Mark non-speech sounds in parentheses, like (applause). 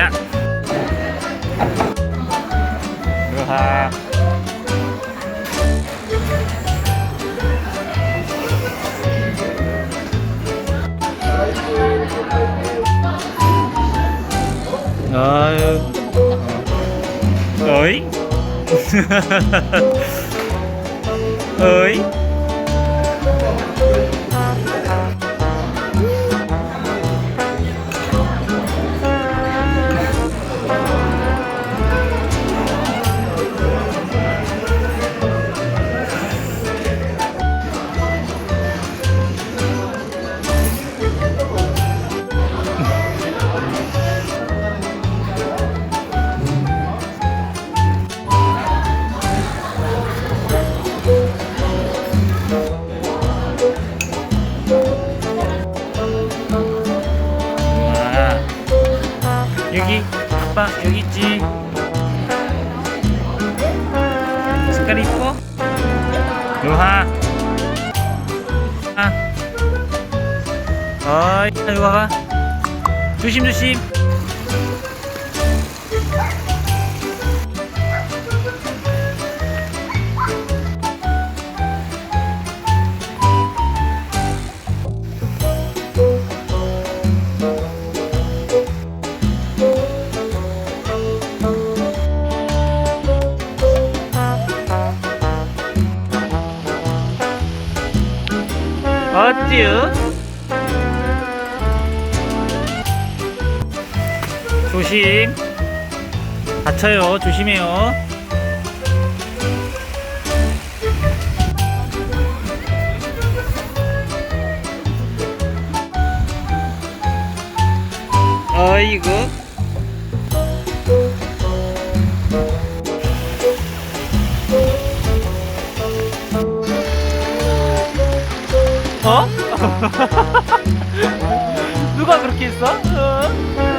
야. 루하. 아유. 어 여기 아빠 여기 있지? 색깔 이뻐 요하 아. 어이 이리 와봐 조심 조심 어쭈 조심. 다쳐요. 조심해요. 어이구 어? (laughs) 누가 그렇게 했어? 어?